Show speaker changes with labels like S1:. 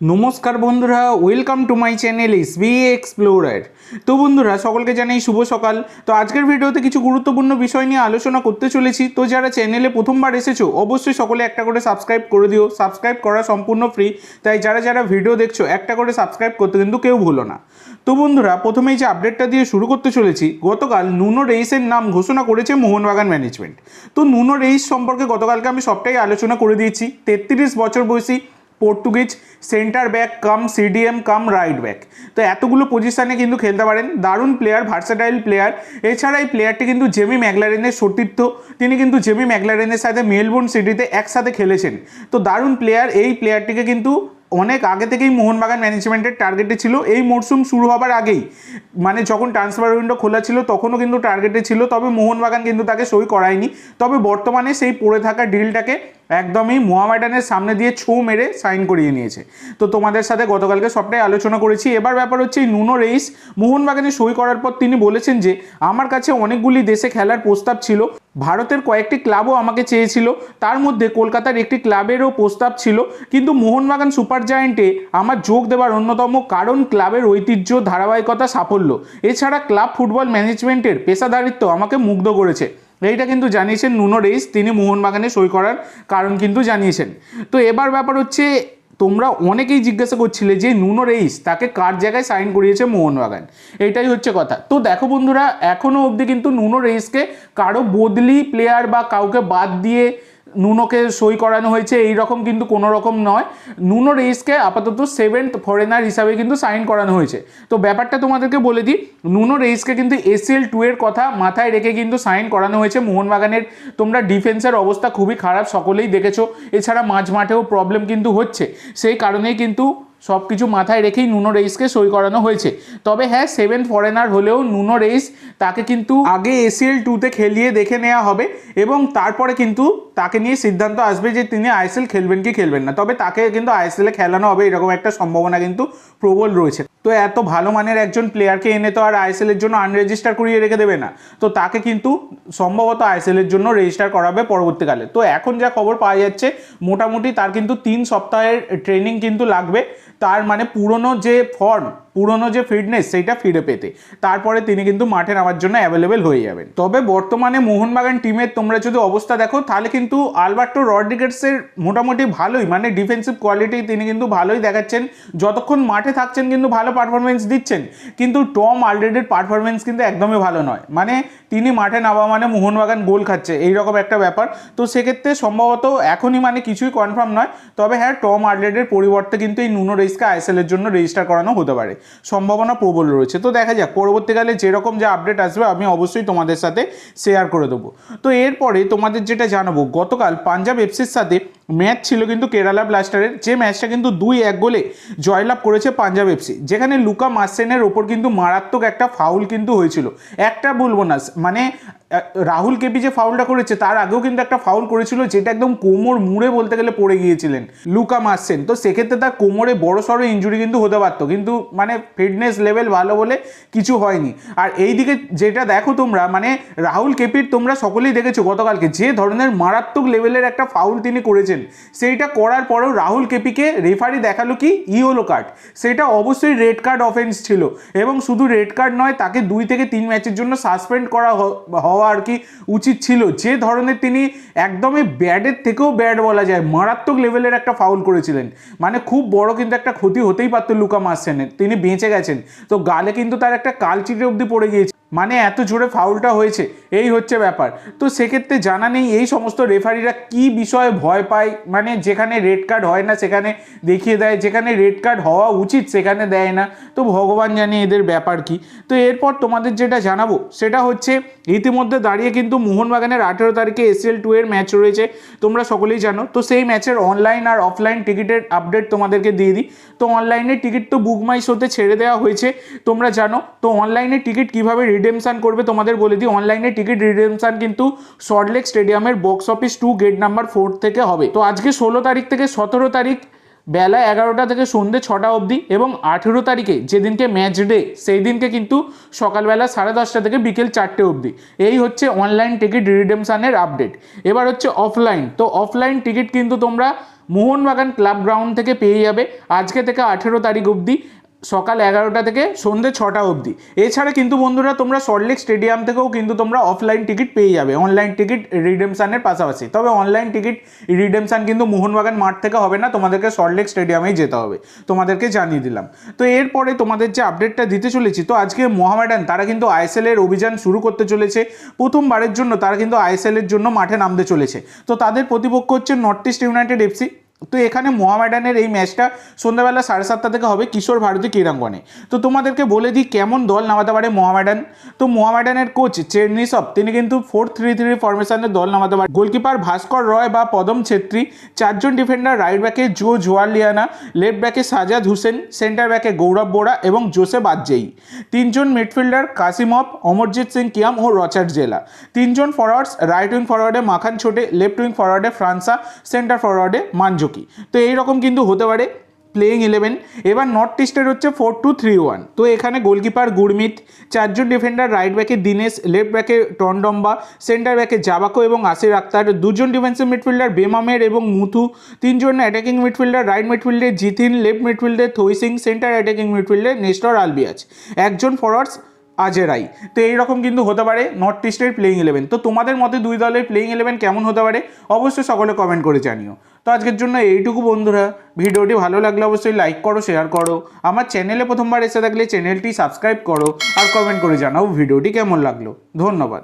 S1: নমস্কার বন্ধুরা welcome to my channel S B explorer তো বন্ধুরা, সকলকে জানাই শুভ সকাল। তো আজকের ভিডিওতে কিছু গুরুত্বপূর্ণ বিষয় নিয়ে আলোচনা করতে চলেছি। তো যারা চ্যানেলে প্রথমবার এসেছ, অবশ্যই সকলে একটা করে সাবস্ক্রাইব করে দিও। সাবস্ক্রাইব করা সম্পূর্ণ ফ্রি তাই যারা যারা ভিডিও দেখছ, একটা করে সাবস্ক্রাইব করতে কিন্তু কেউ ভুলো না। তো বন্ধুরা, প্রথমেই যে আপডেটটা দিয়ে শুরু করতে চলেছি, গতকাল নুনো রেইসের নাম ঘোষণা করেছে মোহনবাগান ম্যানেজমেন্ট তো নুনো রেইস সম্পর্কে গতকালকে আমি সবটাই আলোচনা করে দিয়েছি। তেত্রিশ বছর বয়সী Portuguese centre back cum CDM cum right back তো এতগুলো পজিশানে কিন্তু খেলতে পারেন। দারুণ প্লেয়ার ভার্সাটাইল প্লেয়ার এছাড়া এই প্লেয়ারটি কিন্তু জেমি ম্যাগলারেনের সতীর্থ। তিনি কিন্তু জেমি ম্যাগলারেনের সাথে মেলবোর্ন সিটিতে একসাথে খেলেছেন। তো দারুণ প্লেয়ার এই প্লেয়ারটিকে কিন্তু অনেক আগে থেকেই মোহনবাগান ম্যানেজমেন্টের টার্গেটে ছিল। এই মরশুম শুরু হবার আগেই মানে যখন ট্রান্সফার উইন্ডো খোলা ছিল, তখনও কিন্তু টার্গেটে ছিল, তবে মোহনবাগান কিন্তু তাকে সই করায়নি। তবে বর্তমানে সেই পড়ে থাকা ডিলটাকে একদমই মোহামেডানের সামনে দিয়ে ছো মেরে সাইন করিয়ে নিয়েছে। তো তোমাদের সাথে গতকালকে সবটাই আলোচনা করেছি। এবার ব্যাপার হচ্ছে, এই নুনো রেইস মোহনবাগানে সই করার পর তিনি বলেছেন যে, আমার কাছে অনেকগুলি দেশে খেলার প্রস্তাব ছিল। ভারতের কয়েকটি ক্লাবও আমাকে চেয়েছিল। তার মধ্যে কলকাতার একটি ক্লাবেরও প্রস্তাব ছিল। কিন্তু মোহনবাগান সুপার জায়েন্টে আমার যোগ দেওয়ার অন্যতম কারণ ক্লাবের ঐতিহ্য, ধারাবাহিকতা, সাফল্য। এছাড়া ক্লাব ফুটবল ম্যানেজমেন্টের পেশাদারিত্ব আমাকে মুগ্ধ করেছে। এইটা কিন্তু জানিয়েছেন নুনো রেইস। তিনি মোহনবাগানে সই করার কারণ কিন্তু জানিয়েছেন। তো এবার ব্যাপার হচ্ছে তোমরা অনেকেই জিজ্ঞাসা করছিলে যে নুনো রেইস তাকে কার জায়গায় সাইন করিয়েছে মোহনবাগান? এটাই হচ্ছে কথা। তো দেখো বন্ধুরা এখনও অবধি কিন্তু নুনো রেইসকে কারও বদলি প্লেয়ার বা কাউকে বাদ দিয়ে নুনোকে সই করানো হয়েছে, এই রকম কিন্তু কোনো রকম নয়। নুনো রেইসকে আপাতত সেভেন্থ ফরেনার হিসাবে কিন্তু সাইন করানো হয়েছে। তো ব্যাপারটা তোমাদেরকে বলে দিই, নুনো রেইসকে কিন্তু এসএল টু এর কথা মাথায় রেখে কিন্তু সাইন করানো হয়েছে মোহনবাগানের। তোমরা ডিফেন্সের অবস্থা খুবই খারাপ, সকলেই দেখেছ। এছাড়া মাঝ মাঠেও প্রবলেম কিন্তু হচ্ছে। সেই কারণেই কিন্তু সব কিছু মাথায় রেখেই নুনো রেইসকে সই করানো হয়েছে। তবে হ্যাঁ সেভেন ফরেনার হলেও নুনো রেইস তাকে কিন্তু আগে এসিএল টুতে খেলিয়ে দেখে নেওয়া হবে এবং তারপরে কিন্তু তাকে নিয়ে সিদ্ধান্ত আসবে যে তিনি আইএসএল খেলবেন কি খেলবেন না। তবে তাকে কিন্তু আইএসএলে খেলানো হবে এরকম একটা সম্ভাবনা কিন্তু প্রবল রয়েছে। তো এত ভালো মানের একজন প্লেয়ারকে এনে তো আর আইএসএল এর জন্য আনরেজিস্টার করিয়ে রেখে দেবে না। তো তাকে কিন্তু সম্ভবত আইএসএল এর জন্য রেজিস্টার করাবে পরবর্তীকালে। তো এখন যা খবর পাওয়া যাচ্ছে, মোটামুটি তার কিন্তু তিন সপ্তাহের ট্রেনিং কিন্তু লাগবে। তার মানে পুরনো যে ফর্ম পুরনো যে ফিটনেস সেইটা ফিরে পেতে। তারপরে তিনি কিন্তু মাঠে নামার জন্য অ্যাভেলেবেল হয়ে যাবেন। তবে বর্তমানে মোহনবাগান টিমের তোমরা যদি অবস্থা দেখো, তাহলে কিন্তু আলবার্টো রড্রিগেটসের মোটামুটি ভালোই মানে ডিফেন্সিভ কোয়ালিটি তিনি কিন্তু ভালোই দেখাচ্ছেন। যতক্ষণ মাঠে থাকছেন কিন্তু ভালো পারফরমেন্স দিচ্ছেন। কিন্তু টম আলরেডির পারফরমেন্স কিন্তু একদমই ভালো নয়। মানে তিনি মাঠে নামা মানে মোহনবাগান গোল খাচ্ছে, এইরকম একটা ব্যাপার। তো সেক্ষেত্রে সম্ভবত এখনই মানে কিছুই কনফার্ম নয়। তবে হ্যাঁ টম আর্লেডের পরিবর্তে কিন্তু এই নুনো রেইসকে আইএসএল এর জন্য রেজিস্টার করানো হতে পারে। সম্ভাবনা প্রবল রয়েছে। তো দেখা যাক, পরবর্তীকালে যেরকম যে আপডেট আসবে, আমি অবশ্যই তোমাদের সাথে শেয়ার করে দেবো। তো এরপরে তোমাদের যেটা জানাব, গতকাল পাঞ্জাব এফসির সাথে ম্যাচ ছিল কিন্তু কেরালা ব্লাস্টারের যে ম্যাচটা কিন্তু দুই এক গোলে জয়লাভ করেছে পাঞ্জাব এফসি, যেখানে লুকা মার্সেনের ওপর কিন্তু মারাত্মক একটা ফাউল কিন্তু হয়েছিল। একটা বলব না মানে রাহুল কেপি যে ফাউলটা করেছে, তার আগেও কিন্তু একটা ফাউল করেছিল, যেটা একদম কোমর মুড়ে বলতে গেলে পড়ে গিয়েছিলেন, লুকা মার্সেন। তো সেক্ষেত্রে তার কোমরে বড় সড়ো ইঞ্জুরি কিন্তু হতে পারতো, কিন্তু মানে ফিটনেস লেভেল ভালো বলে কিছু হয়নি। আর এই দিকে যেটা দেখো তোমরা মানে রাহুল কেপির তোমরা সকলেই দেখেছ গতকালকে, যে ধরনের মারাত্মক লেভেলের একটা ফাউল তিনি করেছেন, সেইটা করার পরেও রাহুল কেপিকে রেফারি দেখাল কি? ইয়েলো কার্ড সেটা অবশ্যই রেড কার্ড অফেন্স ছিল, এবং শুধু রেড কার্ড নয়, তাকে দুই থেকে তিন ম্যাচের জন্য সাসপেন্ড করা হওয়া আর কি উচিত ছিল। যে ধরনের তিনি একদমই ব্যাডের থেকেও ব্যাড বলা যায়, মারাত্মক লেভেলের একটা ফাউল করেছিলেন। মানে খুব বড় কিন্তু একটা ক্ষতি হতেই পারতো লুকা মার্সেনের তিনি বেঁচে গেছেন। তো গালে কিন্তু তার একটা কালচিটে অবধি পড়ে গিয়েছে। মানে এত জোরে ফাউলটা হয়েছে, এই হচ্ছে ব্যাপার। তো সেক্ষেত্রে জানা নেই এই সমস্ত রেফারিরা কি বিষয়ে ভয় পায়। মানে যেখানে রেড কার্ড হয় না, সেখানে দেখিয়ে দেয়। যেখানে রেড কার্ড হওয়া উচিত, সেখানে দেয় না। তো ভগবান জানে এদের ব্যাপার কি। তো এরপর তোমাদের যেটা জানাব, সেটা হচ্ছে ইতিমধ্যে দাঁড়িয়ে কিন্তু মোহনবাগানের আঠেরো তারিখে এসএল টু এর ম্যাচ রয়েছে, তোমরা সকলেই জানো। তো সেই ম্যাচের অনলাইন আর অফলাইন টিকিটের আপডেট তোমাদেরকে দিয়ে দিই। তো অনলাইনে টিকিট তো বুক মাই শোতে ছেড়ে দেওয়া হয়েছে, তোমরা জানো। তো অনলাইনে টিকিট কীভাবে রিডেমশান করবে তোমাদের বলে দিই। অনলাইনে টিকিট রিডেমশান কিন্তু সল্টলেক স্টেডিয়ামের box office to gate number four থেকে হবে। তো আজকে ষোলো তারিখ থেকে সতেরো তারিখ বেলা এগারোটা থেকে সন্ধ্যে ছটা অবধি এবং আঠেরো তারিখে যেদিনকে ম্যাচ ডে সেই দিনকে কিন্তু সকালবেলা সাড়ে দশটা থেকে বিকেল চারটে অবধি। এই হচ্ছে অনলাইন টিকিট রিডেমশানের আপডেট এবার হচ্ছে অফলাইন তো অফলাইন টিকিট কিন্তু তোমরা মোহনবাগান ক্লাব গ্রাউন্ড থেকে পেয়ে যাবে। আজকে থেকে আঠেরো তারিখ অবধি সকাল এগারোটা থেকে সন্ধ্যে ছটা অবধি। এছাড়া কিন্তু বন্ধুরা, তোমরা সল্টলেক স্টেডিয়াম থেকেও কিন্তু তোমরা অফলাইন টিকিট পেয়ে যাবে। অনলাইন টিকিট রিডেমশানের পাশাপাশি। তবে অনলাইন টিকিট রিডেমশান কিন্তু মোহনবাগান মাঠ থেকে হবে না, তোমাদেরকে সল্টলেক স্টেডিয়ামেই যেতে হবে। তোমাদেরকে জানিয়ে দিলাম। তো এরপরে তোমাদের যে আপডেটটা দিতে চলেছি, তো আজকে মোহামেডান তারা কিন্তু আইএসএল এর অভিযান শুরু করতে চলেছে। প্রথমবারের জন্য তারা কিন্তু আইএসএল এর জন্য মাঠে নামতে চলেছে। তো তাদের প্রতিপক্ষ হচ্ছে নর্থ ইস্ট ইউনাইটেড এফসি তো এখানে মোহামেডানের এই ম্যাচটা সন্ধ্যাবেলা সাড়ে সাতটা থেকে হবে কিশোর ভারতী ক্রীড়াঙ্গনে। তো তোমাদেরকে বলে দিই কেমন দল নামাতে পারে মোহামেডান। তো মোহামেডানের কোচ চেরনিসব, তিনি কিন্তু ফোর থ্রি থ্রি ফরমেশনের দল নামাতে পারে। গোলকিপার ভাস্কর রয় বা পদম ছেত্রী, চারজন ডিফেন্ডার রাইট ব্যাকে জো জোয়ালিয়ানা লেফট ব্যাকে সাজাদ হুসেন সেন্টার ব্যাকে গৌরব বোরা এবং জোসেফ আজ্জেই তিনজন মিডফিল্ডার কাসিমভ, অমরজিৎ সিং কিয়াম ও রচার্ড জেলা। তিনজন ফরওয়ার্ডস রাইট উইং ফরওয়ার্ডে মাখান ছোটে লেফট উইং ফরওয়ার্ডে ফ্রান্সা সেন্টার ফরওয়ার্ডে মানজকি তো এইরকম কিন্তু হতে পারে প্লেইং ইলেভেন এবার নর্থ ইস্টের হচ্ছে ফোর টু থ্রি ওয়ান তো এখানে গোলকিপার গুরমিত চারজন ডিফেন্ডার রাইট ব্যাকে দিনেশ লেফট ব্যাকে টন্ডম্বা সেন্টার ব্যাকে জাবাকো এবং আসির আক্তার দুজন ডিফেন্সিভ মিডফিল্ডার বেমামের এবং মুথু তিনজন অ্যাটাকিং মিডফিল্ডার রাইট মিডফিল্ডে জিথিন লেফট মিডফিল্ডে থইসিং সেন্টার অ্যাটাকিং মিডফিল্ডে নেস্টর আলবিয়াজ একজন ফরওয়ার্ডস আজেরাই। তো এইরকম কিন্তু হতে পারে নর্থ ইস্টের প্লেইং ইলেভেন তো তোমাদের মতে দুই দলের প্লেইং ইলেভেন কেমন হতে পারে? অবশ্যই সকলে কমেন্ট করে জানিও। তো আজকের জন্য এইটুকু বন্ধুরা। ভিডিওটি ভালো লাগলে অবশ্যই লাইক করো শেয়ার করো। আমার চ্যানেলে প্রথমবার এসে থাকলে চ্যানেলটি সাবস্ক্রাইব করো আর কমেন্ট করে জানাও ভিডিওটি কেমন লাগল। ধন্যবাদ।